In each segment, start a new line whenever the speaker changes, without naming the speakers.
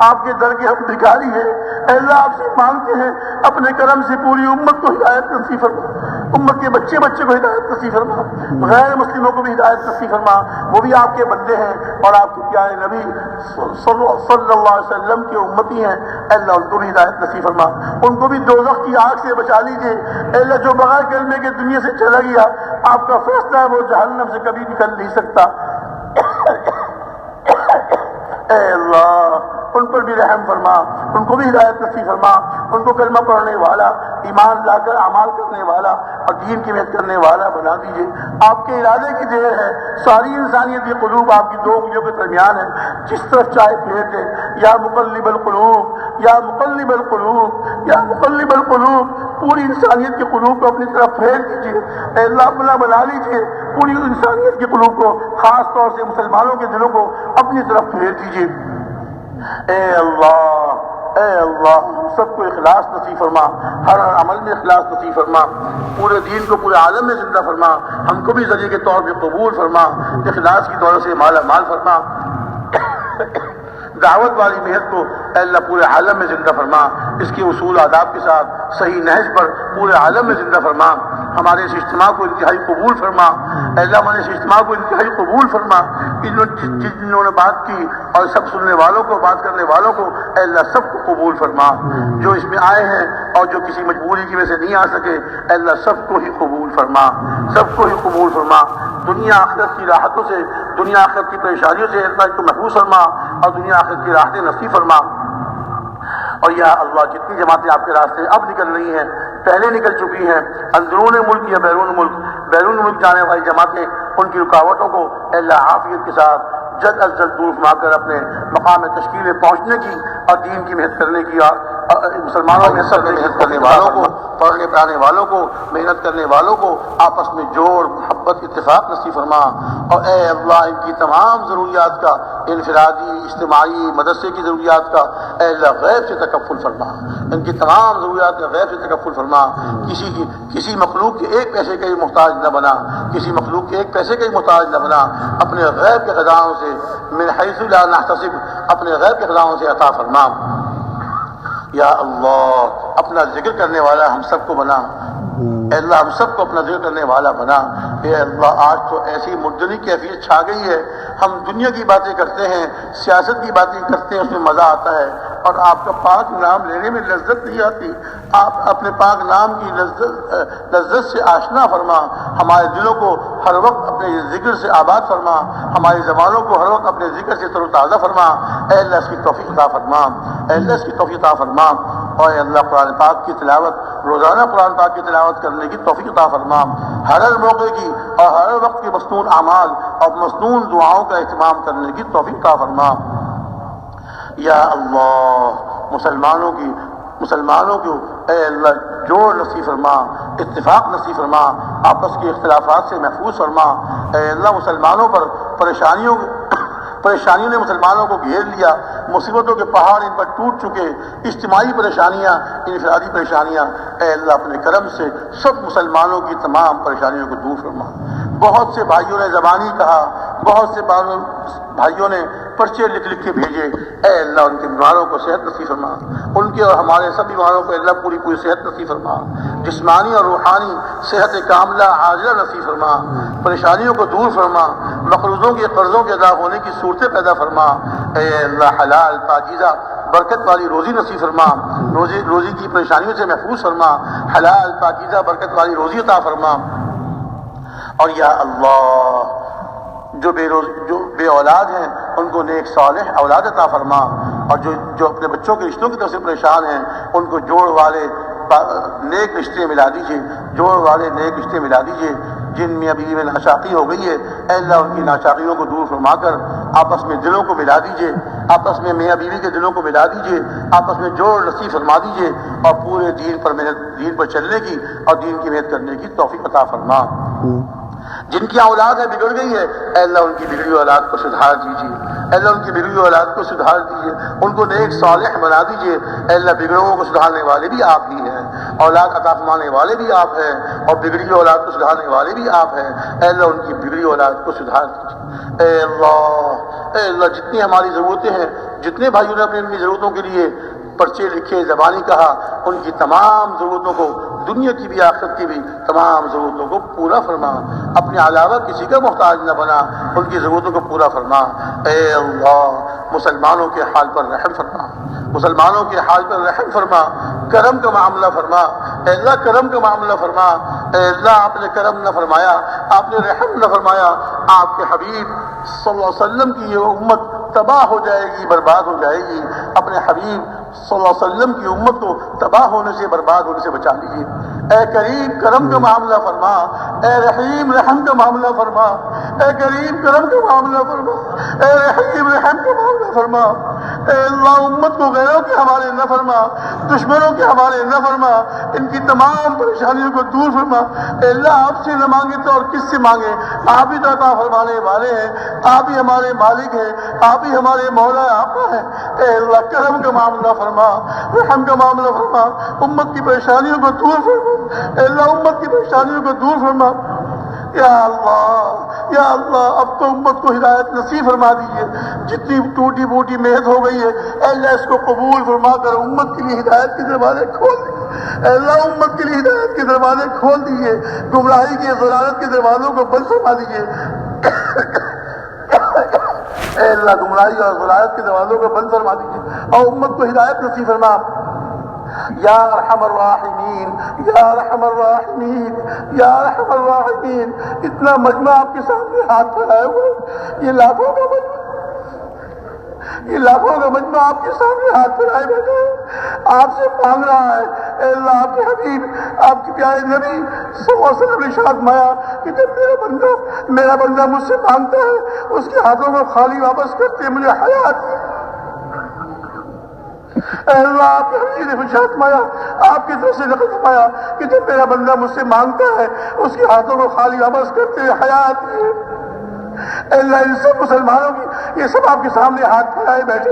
آپ کے در کے ہم بھکاری ہیں۔ اللہ، آپ سے مانگتے ہیں۔ اپنے کرم سے پوری امت کو ہدایت نصیب فرما۔ امت کے بچے بچے کو ہدایت نصیب فرما۔ غیر مسلموں کو بھی ہدایت نصیب فرما۔ وہ بھی آپ کے بندے ہیں اور آپ کے پیارے نبی صلی اللہ علیہ وسلم کے امتی ہیں۔ اللہ، ان کو بھی ہدایت نصیب فرما۔ ان کو بھی دوزخ کی آگ سے بچا لیجیے اللہ، جو بغیر کلمے کے دنیا سے چلا گیا، آپ کا فیصلہ ہے وہ جہنم سے کبھی نکل نہیں سکتا۔ اے اللہ ان پر بھی رحم فرما، ان کو بھی ہدایت نصیب فرما، ان کو کلمہ پڑھنے والا، ایمان لا کر اعمال کرنے والا اور دین کی محنت کرنے والا بنا دیجیے آپ کے ارادے کی دیر ہے، ساری انسانیت کے قلوب آپ کی دو انگلیوں کے درمیان ہے۔ جس طرف چاہے پھیر دے یا مقلب القلوب، یا مقلب القلوب، یا مقلب القلوب، پوری انسانیت کے قلوب کو اپنی طرف پھیر دیجیے اے اللہ اپنا بنا لیجیے پوری انسانیت کے قلوب کو، خاص طور سے مسلمانوں کے دلوں کو اپنی طرف پھیر دیجیے اے اللہ اے اللہ، سب کو اخلاص نصیب فرما، ہر ہر عمل میں اخلاص نصیب فرما، پورے دین کو پورے عالم میں زندہ فرما، ہم کو بھی ذریعے کے طور پہ قبول فرما، اخلاص کی دولت سے مالا مال فرما۔ دعوت والی محنت کو اے اللہ پورے عالم میں زندہ فرما، اس کے اصول آداب کے ساتھ، صحیح نہج پر پورے عالم میں زندہ فرما۔ ہمارے اس اجتماع کو انتہائی قبول فرما۔ اللہ ہمارے اس اجتماع کو انتہائی قبول فرما۔ انہوں جن جنہوں نے بات کی اور سب سننے والوں کو بات کرنے والوں کو اللہ سب کو قبول فرما۔ جو اس میں آئے ہیں اور جو کسی مجبوری کی وجہ سے نہیں آ سکے اللہ سب کو ہی قبول فرما۔ سب کو ہی قبول فرما۔ دنیا آخرت کی راحتوں سے دنیا آخرت کی پریشانیوں سے اللہ کو محفوظ فرما۔ اور دنیا آخرت کی راحتیں نصیب فرما۔ اور یا اللہ جتنی جماعتیں آپ کے راستے اب نکل رہی ہیں، پہلے نکل چکی ہیں۔ اندرون ملک یا بیرون ملک بیرون ملک جانے والی جماعتیں، ان کی رکاوٹوں کو اللہ حافظ کے ساتھ جلد از جلد دور فرما کر اپنے مقام تشکیل میں پہنچنے کی اور دین کی محنت کرنے کی اور مسلمانوں میں سب محنت کرنے والوں کو، پڑھنے پڑھانے والوں کو، محنت کرنے والوں کو آپس میں جوڑ، محبت، اتفاق نصیب فرما۔ اور اے اللہ، ان کی تمام ضروریات کا، انفرادی، اجتماعی، مدرسے کی ضروریات کا، اے اللہ، غیب سے تکفل فرما۔ ان کی تمام ضروریات کا غیب سے تکفل فرما۔ کسی کی، کسی مخلوق کے ایک پیسے کا ہی محتاج نہ بنا۔ کسی مخلوق کے ایک پیسے کا ہی محتاج نہ بنا۔ اپنے غیب کے خزانوں سے، من حیث لا نحتسب، اپنے غیب کے خزانوں سے عطا فرما۔ یا اللہ، اپنا ذکر کرنے والا ہم سب کو بنا۔ اے اللہ، ہم سب کو اپنا ذکر کرنے والا بنا۔ اے اللہ، آج تو ایسی مردنی کیفیت چھا گئی ہے۔ ہم دنیا کی باتیں کرتے ہیں، سیاست کی باتیں کرتے ہیں، اس میں مزہ آتا ہے۔ اور آپ کا پاک نام لینے میں لذت نہیں آتی۔ آپ اپنے پاک نام کی لذت لذت سے آشنا فرما۔ ہمارے دلوں کو ہر وقت اپنے ذکر سے آباد فرما۔ ہماری زبانوں کو ہر وقت اپنے ذکر سے تر و تازہ فرما۔ اے اللہ، اس کی توفیق عطا فرما۔ اے اللہ، اس کی توفیق عطا فرما۔ اور اے اللہ، قرآن پاک کی تلاوت، روزانہ قرآن پاک کی تلاوت کرنے کی توفیق عطا فرما۔ ہر ہر موقع کی اور ہر وقت کی مصنون اعمال اور مصنون دعاؤں کا اہتمام کرنے کی توفیق عطا فرما۔ یا اللہ، مسلمانوں کی، مسلمانوں کو اے اللہ، جوڑ نصیب فرما، اتفاق نصیب فرما، آپس کے اختلافات سے محفوظ فرما۔ اے اللہ، مسلمانوں پر پریشانیوں پریشانیوں نے مسلمانوں کو گھیر لیا۔ مصیبتوں کے پہاڑ ان پر ٹوٹ چکے۔ اجتماعی پریشانیاں، انفرادی پریشانیاں۔ اے اللہ، اپنے کرم سے سب مسلمانوں کی تمام پریشانیوں کو دور فرما۔ بہت سے بھائیوں نے زبانی کہا، بہت سے بھائیوں نے پرچے لکھ لکھ کے بھیجے۔ اے اللہ، ان کے بیماروں کو صحت نصیب فرما۔ ان کے اور ہمارے سب بیماروں کو اللہ پوری پوری صحت نصیب فرما۔ جسمانی اور روحانی صحت کاملہ عاجلہ نصیب فرما۔ پریشانیوں کو دور فرما۔ مقروضوں کے قرضوں کے ادا ہونے کی صورتیں پیدا فرما۔ اے اللہ، حلال پاکیزہ برکت والی روزی نصیب فرما۔ روزی روزی کی پریشانیوں سے محفوظ فرما۔ حلال پاکیزہ برکت والی روزی عطا فرما۔ اور یا اللہ، جو بے روز، جو بے اولاد ہیں، ان کو نیک صالح اولاد عطا فرما، اور جو جو اپنے بچوں کے رشتوں کی طرف سے پریشان ہیں، ان کو جوڑ والے نیک رشتے ملا دیجیے جوڑ والے نیک رشتے ملا دیجیے جن میں ابھی میں ناشاقی ہو گئی ہے، اے اللہ، ان کی ناشاقیوں کو دور فرما کر آپس میں دلوں کو ملا دیجیے آپس میں میاں بیوی کے دلوں کو ملا دیجیے آپس میں جوڑ نصیب فرما دیجیے اور پورے دین پر محنت، دین پر چلنے کی اور دین کی محنت کرنے کی توفیق عطا فرما۔ جن کی اولاد ہے، بگڑ گئی ہے۔ اے اللہ، ان کی بگڑی اولاد کو سدھار دیجیے اے اللہ، ان کی بگڑی اولاد کو سدھار دیجیے ان کو نیک، صالح بنا دیجیے اے اللہ، بگڑوں کو سدھارنے والے بھی آپ ہی ہیں۔ اولاد عطا فرمانے والے بھی آپ ہیں۔ اور بگڑی اولاد کو سدھارنے والے بھی آپ ہیں۔ اے اللہ، ان کی بگڑی اولاد کو سدھار دیجیے اے اللہ اے اللہ، جتنی ہماری ضرورتیں ہیں، جتنے بھائیوں نے اپنی ان کی ضرورتوں کے لیے پرچے لکھے، زبانی کہا، ان کی تمام ضرورتوں کو دنیا کی بھی آخرت کی بھی تمام ضرورتوں کو پورا فرما، اپنے علاوہ کسی کا محتاج نہ بنا، ان کی ضرورتوں کو پورا فرما۔ اے اللہ، مسلمانوں کے حال پر رحم فرما۔ مسلمانوں کے حال پر رحم فرما۔ کرم کا معاملہ فرما۔ اے اللہ، کرم کا معاملہ فرما۔ اے اللہ، آپ نے کرم نہ فرمایا، آپ نے رحم نہ فرمایا۔ آپ کے حبیب صلی اللہ علیہ وسلم کی یہ امت تباہ ہو جائے گی، برباد ہو جائے گی۔ اپنے حبیب صلی اللہ علیہ وسلم کی امت کو تباہ ہونے سے برباد ہونے سے بچا لیجیے اے کریم کرم کا معاملہ فرما، اے رحیم رحم کا معاملہ فرما، اے کریم کرم کا معاملہ فرما، اے رحیم رحم کا معاملہ فرما۔ اے اللہ امت کو غیروں کے حوالے نہ فرما، دشمنوں کے حوالے نہ فرما، ان کی تمام پریشانیوں کو دور فرما۔ اے اللہ، آپ سے نہ مانگے تو اور کس سے مانگے؟ آپ ہی تو عطا فرمانے والے ہیں، آپ ہی ہمارے مالک ہیں، آپ ہی ہمارے مولا آپا ہیں۔ اے اللہ، کرم کا معاملہ فرما، رحم کا معاملہ فرما، امت کی پریشانیوں کو دور فرما۔ اے اللہ، امت کی پریشانیوں کو دور فرما۔ یا اللہ یا اللہ، اب تو امت کو ہدایت نصیب فرما دیجیے جتنی ٹوٹی بوٹی محنت ہو گئی ہے، اے اللہ، اس کو قبول فرما کر امت کے لیے ہدایت کے دروازے کھول دیجیے اے اللہ، امت کے لیے ہدایت کے دروازے کھول دیجیے گمراہی کے ضلالت کے دروازوں کو بند فرما دیجیے اے اللہ، گمراہی اور ضلالت کے دروازوں کو بند فرما دیجیے اور امت کو ہدایت نصیب فرما۔ یا ارحم الراحمین یا ارحم الراحمین یا ارحم الراحمین اتنا مجمع آپ کے سامنے ہاتھ پھیلائے ہوئے یہ لاکھوں کا مجمع، یہ لاکھوں کا مجمع آپ کے سامنے ہاتھ پھیلائے بیٹھے آپ سے مانگ رہا ہے، اے اللہ آپ کے حبیب، آپ کے پیارے نبی صلی اللہ علیہ وسلم نے شاد مایا کہ جب میرا بندہ میرا بندہ مجھ سے مانگتا ہے، اس کے ہاتھوں کو خالی واپس کرتے مجھے حیات اے اللہ، آپ کے حبیب نے مجھے جی مایا آپ کی طرف سے نقل فرمایا کہ جب میرا بندہ مجھ سے مانگتا ہے، اس کے ہاتھوں کو خالی واپس کرتے ہوئے حیات اے اللہ، ان سب مسلمانوں کی، یہ سب آپ کے سامنے ہاتھ پھیلائے بیٹھے۔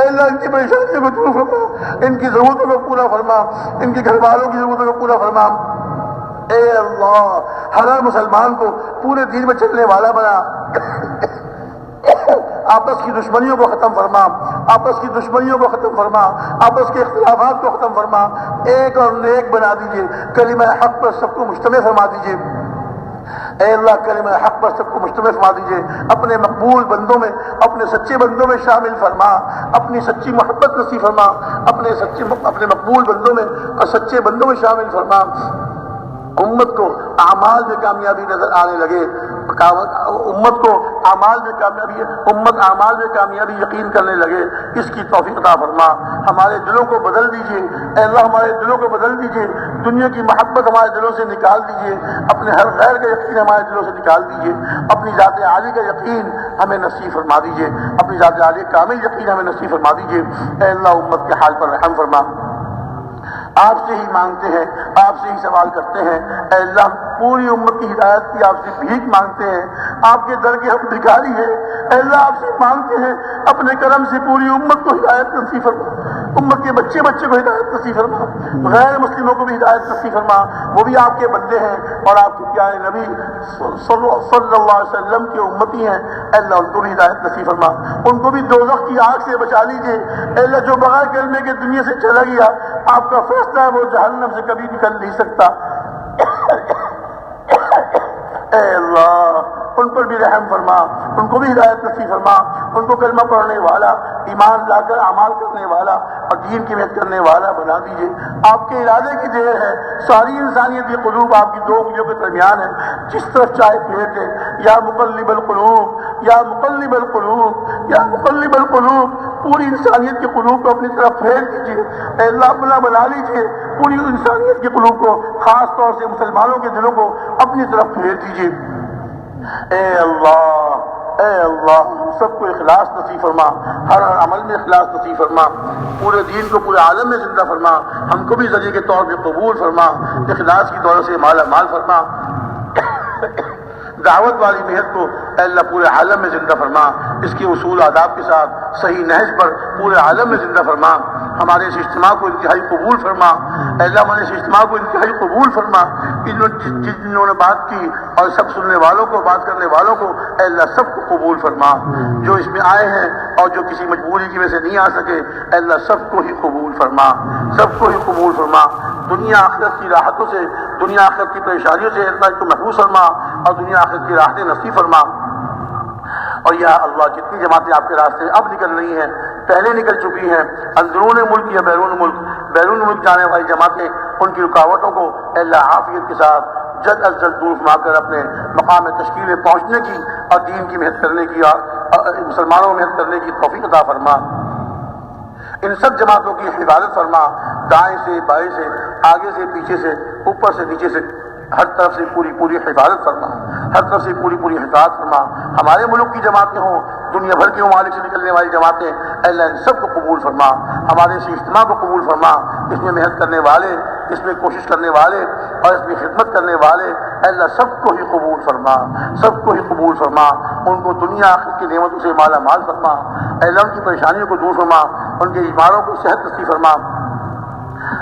اے اللہ، ان کی پریشانیوں کو دور فرما۔ ان کی ضرورتوں کو پورا فرما۔ ان کے گھر والوں کی ضرورتوں کو پورا فرما۔ اے اللہ ہر مسلمان کو پورے دین میں چلنے والا بنا۔ آپس کی دشمنیوں کو ختم فرما، آپس کی دشمنیوں کو ختم فرما، آپس کے اختلافات کو ختم فرما۔ ایک اور نیک بنا دیجیے کلمہ حق پر سب کو مجتمع فرما دیجیے اے اللہ، کلمہ حق پر سب کو مجتمع فرما دیجیے اپنے مقبول بندوں میں، اپنے سچے بندوں میں شامل فرما۔ اپنی سچی محبت نصیب فرما۔ اپنے سچے اپنے مقبول بندوں میں اور سچے بندوں میں شامل فرما۔ امت کو اعمال میں کامیابی نظر آنے لگے۔ امت کو اعمال میں کامیابی امت اعمال میں کامیابی یقین کرنے لگے، اس کی توفیق عطا فرما۔ ہمارے دلوں کو بدل دیجیے اے اللہ ہمارے دلوں کو بدل دیجیے دنیا کی محبت ہمارے دلوں سے نکال دیجیے اپنے ہر غیر کا یقین ہمارے دلوں سے نکال دیجیے اپنی ذات عالی کا یقین ہمیں نصیب فرما دیجیے اپنی ذات عالی کامل یقین ہمیں نصیب فرما دیجیے اے اللہ امت کے حال پر رحم فرما۔ آپ سے ہی مانگتے ہیں، آپ سے ہی سوال کرتے ہیں۔ اے اللہ پوری امت کی ہدایت کی آپ سے بھیک مانگتے ہیں۔ آپ کے در کے ہم بھکاری ہیں اللہ، آپ سے مانگتے ہیں۔ اپنے کرم سے پوری امت کو ہدایت نصیب فرما۔ امت کے بچے بچے کو ہدایت نصیب فرما۔ غیر مسلموں کو بھی ہدایت نصیب فرما۔ وہ بھی آپ کے بندے ہیں اور آپ کے پیارے نبی صلی اللہ علیہ وسلم کی امتی ہیں۔ اللہ، ان کو بھی ہدایت نصیب فرما۔ ان کو بھی دوزخ کی آگ سے بچا لیجیے اللہ، جو بغیر کلمے کے دنیا سے چلا گیا، آپ کا فیصلہ ہے وہ جہنم سے کبھی نکل نہیں سکتا۔ اے اللہ ان پر بھی رحم فرما، ان کو بھی ہدایت نصیب فرما، ان کو کلمہ پڑھنے والا، ایمان لا کر اعمال کرنے والا اور دین کی محنت کرنے والا بنا دیجیے آپ کے ارادے کی دیر ہے، ساری انسانیت کی قلوب آپ کی دو انگلیوں کے درمیان ہے۔ جس طرف چاہے پھیر دے یا مقلب القلوب، یا مقلب القلوب، یا مقلب القلوب، پوری انسانیت کے قلوب کو اپنی طرف پھیر دیجیے اے اللہ اپنا بنا لیجیے پوری انسانیت کے قلوب کو، خاص طور سے مسلمانوں کے دلوں کو اپنی طرف پھیر دیجیے اے اللہ اے اللہ، سب کو اخلاص نصیب فرما، ہر ہر عمل میں اخلاص نصیب فرما، پورے دین کو، پورے عالم میں زندہ فرما، ہم کو بھی ذریعے کے طور پہ قبول فرما، اخلاص کی دولت سے مالا مال فرما۔ دعوت والی محنت کو اے اللہ پورے عالم میں زندہ فرما، اس کے اصول آداب کے ساتھ، صحیح نہج پر پورے عالم میں زندہ فرما۔ ہمارے اس اجتماع کو انتہائی قبول فرما۔ اللہ، ہمارے اس اجتماع کو انتہائی قبول فرما۔ انہوں جن جنہوں نے بات کی اور سب سننے والوں کو، بات کرنے والوں کو، اے اللہ، سب کو قبول فرما۔ جو اس میں آئے ہیں اور جو کسی مجبوری کی وجہ سے نہیں آ سکے، اے اللہ، سب کو ہی قبول فرما۔ سب کو ہی قبول فرما۔ دنیا آخرت کی راحتوں سے، دنیا آخرت کی پریشانیوں سے اللہ کو محفوظ فرما اور دنیا آخرت کی راحتیں نصیب فرما۔ اور یا اللہ، جتنی جماعتیں آپ کے راستے اب نکل رہی ہیں پہلے نکل چکی ہیں۔ اندرون ملک یا بیرون ملک؟ بیرون ملک جانے والی جماعتیں ان کی رکاوٹوں کو اللہ عافیت کے ساتھ جلد از جلد دور فرما کر اپنے مقام تشکیل میں پہنچنے کی اور دین کی محنت کرنے کی اور مسلمانوں میں محنت کرنے کی توفیق عطا فرما۔ ان سب جماعتوں کی حفاظت فرما۔ دائیں سے، بائیں سے، آگے سے، پیچھے سے، اوپر سے، نیچے سے۔ ہر طرف سے پوری پوری حفاظت فرما۔ ہر طرف سے پوری پوری حفاظت فرما۔ ہمارے ملک کی جماعتیں ہوں۔ دنیا بھر کے ممالک سے نکلنے والی جماعتیں اللہ، ان سب کو قبول فرما۔ ہمارے اس اجتماع کو قبول فرما۔ اس میں محنت کرنے والے، اس میں کوشش کرنے والے اور اس میں خدمت کرنے والے اللہ، سب کو ہی قبول فرما۔ سب کو ہی قبول فرما۔ ان کو دنیا آخر کی نعمتوں سے مالا مال فرما۔ اللہ، ان کی پریشانیوں کو دور فرما۔ ان کے ایمانوں کو صحت نصیب فرما۔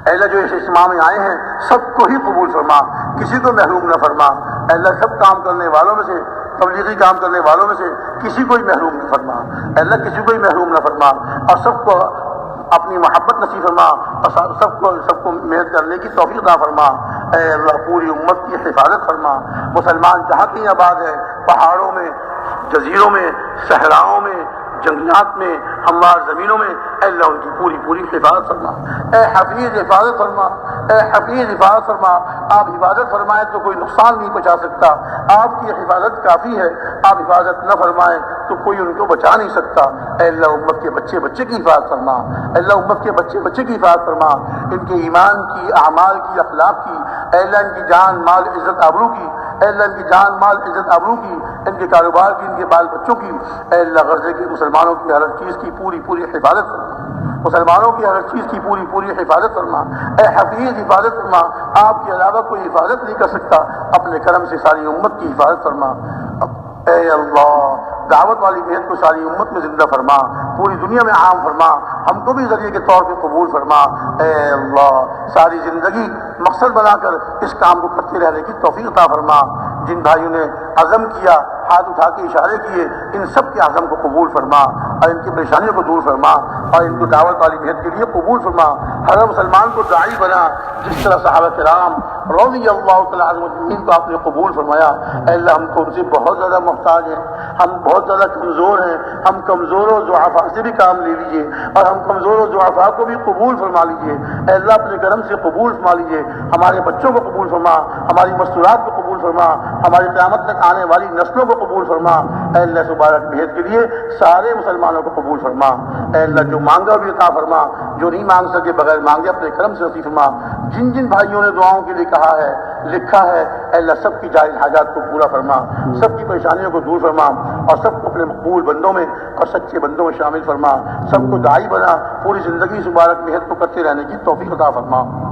اللہ، جو اس اجتماع میں آئے ہیں، سب کو ہی قبول فرما۔ کسی کو محروم نہ فرما۔ اللہ، سب کام کرنے والوں میں سے تبلیغی کام کرنے والوں میں سے کسی کو ہی محروم نہ فرما۔ اللہ، کسی کو ہی محروم نہ فرما۔ اور سب کو اپنی محبت نصیب فرما۔ اور سب کو سب کو محنت کرنے کی توفیق نہ فرما۔ اے اللہ، پوری امت کی حفاظت فرما۔ مسلمان جہاں کہیں آباد ہے، پہاڑوں میں، جزیروں میں، صحراؤں میں جنگلات میں، ہموار زمینوں میں، اے اللہ ان کی پوری پوری حفاظت فرما۔ اے حفیظ، حفاظت فرما۔ اے حفیظ، حفاظت فرما۔ آپ حفاظت فرمائیں تو کوئی نقصان نہیں پہنچا سکتا۔ آپ کی حفاظت کافی ہے۔ آپ حفاظت نہ فرمائیں تو کوئی ان کو بچا نہیں سکتا۔ اے اللہ امت کے بچے بچے کی حفاظت فرما۔ اے اللہ امت کے بچے بچے کی حفاظت فرما۔ ان کے ایمان کی، اعمال کی، اخلاق کی، اے اللہ ان کی جان، مال، عزت، آبرو کی اے اللہ ان کی جان، مال، عزت، آبرو کی، ان کے کاروبار کی، ان کے بال بچوں کی، اے اللہ غرضے کے مسلمانوں کی ہر چیز کی پوری پوری حفاظت فرما۔ مسلمانوں کی ہر چیز کی پوری پوری حفاظت فرما۔ اے حفیظ، حفاظت فرما۔ آپ کے علاوہ کوئی حفاظت نہیں کر سکتا، اپنے کرم سے ساری امت کی حفاظت فرما۔ اے اللہ، دعوت والی محنت کو ساری امت میں زندہ فرما، پوری دنیا میں عام فرما، ہم کو بھی ذریعے کے طور پہ قبول فرما۔ اے اللہ، ساری زندگی مقصد بنا کر اس کام کو کرتے رہنے کی توفیق عطا فرما۔ جن بھائیوں نے عزم کیا ہاتھ اٹھا کے اشارے کیے، ان سب کے عزم کو قبول فرما اور ان کی پریشانیوں کو دور فرما اور ان کو دعوت والی محنت کے لیے قبول فرما۔ ہر مسلمان کو داعی بنا، جس طرح صحابہ کرام رضی اللہ تعالیٰ عظم کو آپ نے قبول فرمایا۔ اے اللہ، ہم کو ان سے بہت زیادہ محتاج ہیں، ہم بہت زیادہ کمزور ہیں، ہم کمزور و ضعفا سے بھی کام لے لیجیے اور ہم کمزور و ضعفا کو بھی قبول فرما لیجیے۔ اے اللہ، اپنے کرم سے قبول فرما لیجیے۔ ہمارے بچوں کو قبول فرما، ہماری مستورات کو قبول فرما، ہماری قیامت تک آنے والی نسلوں کو قبول فرما۔ اے اللہ سبارک بحید کے لیے سارے مسلمانوں کو قبول فرما۔ اے اللہ جو مانگا بھی عطا فرما، جو نہیں مانگ سکے بغیر مانگے اپنے کرم سے نصیب فرما۔ جن جن بھائیوں نے دعاؤں کے لیے کہا ہے، لکھا ہے، اے اللہ سب کی جائز حاجات کو پورا فرما۔ سب کی پریشانیوں کو دور فرما اور سب کو اپنے مقبول بندوں میں اور سچے بندوں میں شامل فرما۔ سب کو دائی بنا، پوری زندگی مبارک محنت کو کرتے رہنے کی توفیق عطا فرما۔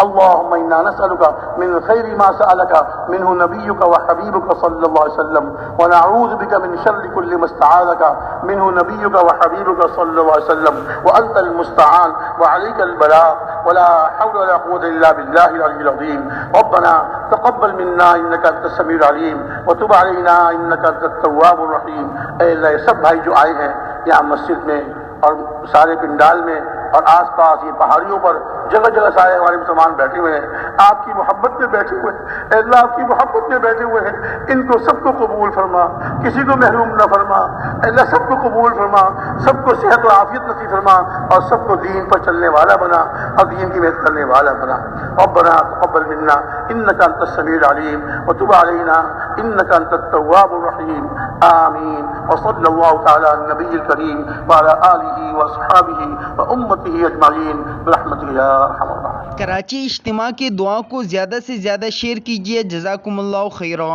اللهم إنا نسألك من خير ما سألك، منه نبيك وحبيبك صلى الله عليه وسلم، ونعوذ بك من شر كل ما استعاذك، منه نبيك وحبيبك صلى الله عليه وسلم، وأنت المستعان، وعليك البلاء ولا حول ولا قوة إلا بالله العلي العظيم. ربنا تقبل منا إنك أنت السميع العليم، وتب علينا إنك أنت التواب الرحيم. اے اللہ، یہ سب بھائی جو آئے ہیں، یہاں مسجد میں اور سارے پنڈال میں اور آس پاس یہ پہاڑیوں پر جگہ جگہ سارے ہمارے مسلمان بیٹھے ہوئے ہیں۔ آپ کی محبت میں بیٹھے ہوئے ہیں۔ اے اللہ، آپ کی محبت میں بیٹھے ہوئے ہیں۔ ان کو سب کو قبول فرما۔ کسی کو محروم نہ فرما۔ اے اللہ، سب کو قبول فرما۔ سب کو صحت و عافیت نصیب فرما اور سب کو دین پر چلنے والا بنا اور دین کی محنت کرنے والا بنا۔ ربنا تقبل منا انك انت السميع العليم وتب علينا انك انت التواب الرحيم آمين وصلى الله تعالى على النبي الكريم وعلى آله واصحابه وأمته أجمعين برحمتك يا أرحم الراحمين
کراچی اجتماع کی دعا کو زیادہ سے زیادہ شیئر کیجیے جزاکم اللہ خیرہ